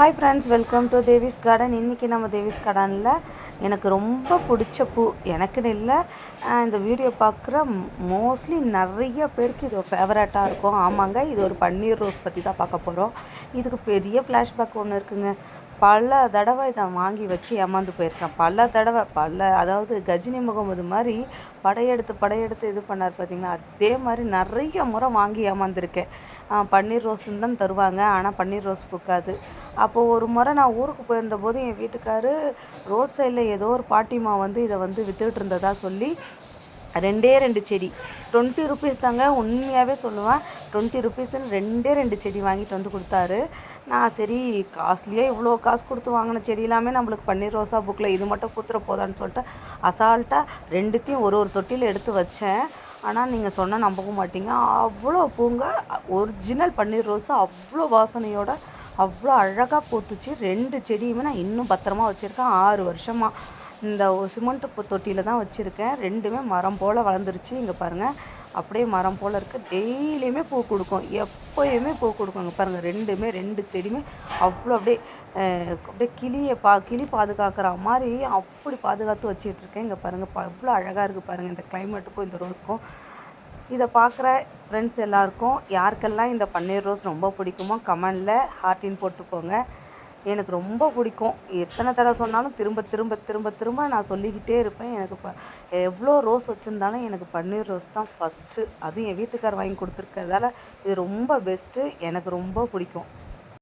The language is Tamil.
Hi friends welcome to Devi's garden இன்றைக்கி நம்ம தேவிஸ் கார்டனில் எனக்கு ரொம்ப பிடிச்ச பூ எனக்குன்னு இல்லை. இந்த வீடியோ பார்க்குற மோஸ்ட்லி நிறைய பேருக்கு இது ஃபேவரட்டாக இருக்கும். ஆமாங்க இது ஒரு பன்னீர் ரோஸ் பற்றி தான் பார்க்க போகிறோம் இதுக்கு பெரிய ஃப்ளாஷ்பேக் ஒன்று இருக்குங்க. பல தடவை இதை வாங்கி வச்சு ஏமாந்து போயிருக்கேன். பல தடவை பல அதாவது கஜினி முகமது மாதிரி படையெடுத்து படையெடுத்து இது பண்ணார் பார்த்தீங்களா அதே மாதிரி நிறைய முறை வாங்கி ஏமாந்துருக்கேன். பன்னீர் ரோஸ்ன்னு தான் தருவாங்க. ஆனால் பன்னீர் ரோஸ் பூக்காது. அப்போது ஒரு முறை நான் ஊருக்கு போயிருந்த போது என் வீட்டுக்காரு ரோட் சைடில் ஏதோ ஒரு பாட்டிமா வந்து இதை வந்து விற்றுட்டு இருந்ததா சொல்லி ரெண்டே ரெண்டு செடி. டுவெண்ட்டி ருபீஸ் தாங்க உண்மையாகவே சொல்லுவேன். டுவெண்ட்டி ருபீஸ்ன்னு ரெண்டே ரெண்டு செடி வாங்கிட்டு வந்து கொடுத்தாரு. நான் சரி காஸ்ட்லியே இவ்வளோ காசு கொடுத்து வாங்கின செடி எல்லாமே நம்மளுக்கு பன்னீர் ரோசா புக்கில் இது மட்டும் கொடுத்துட போதான்னு சொல்லிட்டு அசால்ட்டாக ரெண்டுத்தையும் ஒரு ஒரு தொட்டியில் எடுத்து வச்சேன். ஆனால் நீங்கள் சொன்னால் நம்பவும் மாட்டீங்க. அவ்வளோ பூங்க ஒரிஜினல் பன்னீர் ரோஸு அவ்வளோ வாசனையோட அவ்வளோ அழகாக பூத்துச்சு. ரெண்டு செடியுமே நான் இன்னும் பத்திரமா வச்சுருக்கேன். ஆறு வருஷமாக இந்த சிமெண்ட்டு தொட்டியில் தான் வச்சுருக்கேன். ரெண்டுமே மரம் போல் வளர்ந்துருச்சு. இங்கே பாருங்கள் அப்படியே மரம் போல் இருக்குது டெய்லியுமே பூ கொடுக்கும். எப்போயுமே பூ கொடுக்குங்க. பாருங்கள் ரெண்டுமே ரெண்டு செடியுமே அவ்வளோ அப்படியே அப்படியே கிளியை பா கிளி பாதுகாக்கிற மாதிரி அப்படி பாதுகாத்து வச்சுக்கிட்டு இருக்கேன். இங்கே பாருங்கள் அவ்வளோ அழகாக இருக்குது பாருங்கள் இந்த கிளைமேட்டுக்கும் இந்த ரோஸ்க்கும் இதை பார்க்குற ஃப்ரெண்ட்ஸ் எல்லாருக்கும் யாருக்கெல்லாம் இந்த பன்னீர் ரோஸ் ரொம்ப பிடிக்குமோ கமெண்டில் ஹார்ட்டின் போட்டுக்கோங்க. எனக்கு ரொம்ப பிடிக்கும். எத்தனை தடவை சொன்னாலும் திரும்ப திரும்ப திரும்ப திரும்ப நான் சொல்லிக்கிட்டே இருப்பேன். எனக்கு இப்போ எவ்வளோ ரோஸ் வச்சுருந்தாலும் எனக்கு பன்னீர் ரோஸ் தான் ஃபஸ்ட்டு அதுவும் என் வீட்டுக்கார் வாங்கி கொடுத்துருக்கறதால இது ரொம்ப பெஸ்ட்டு எனக்கு ரொம்ப பிடிக்கும்.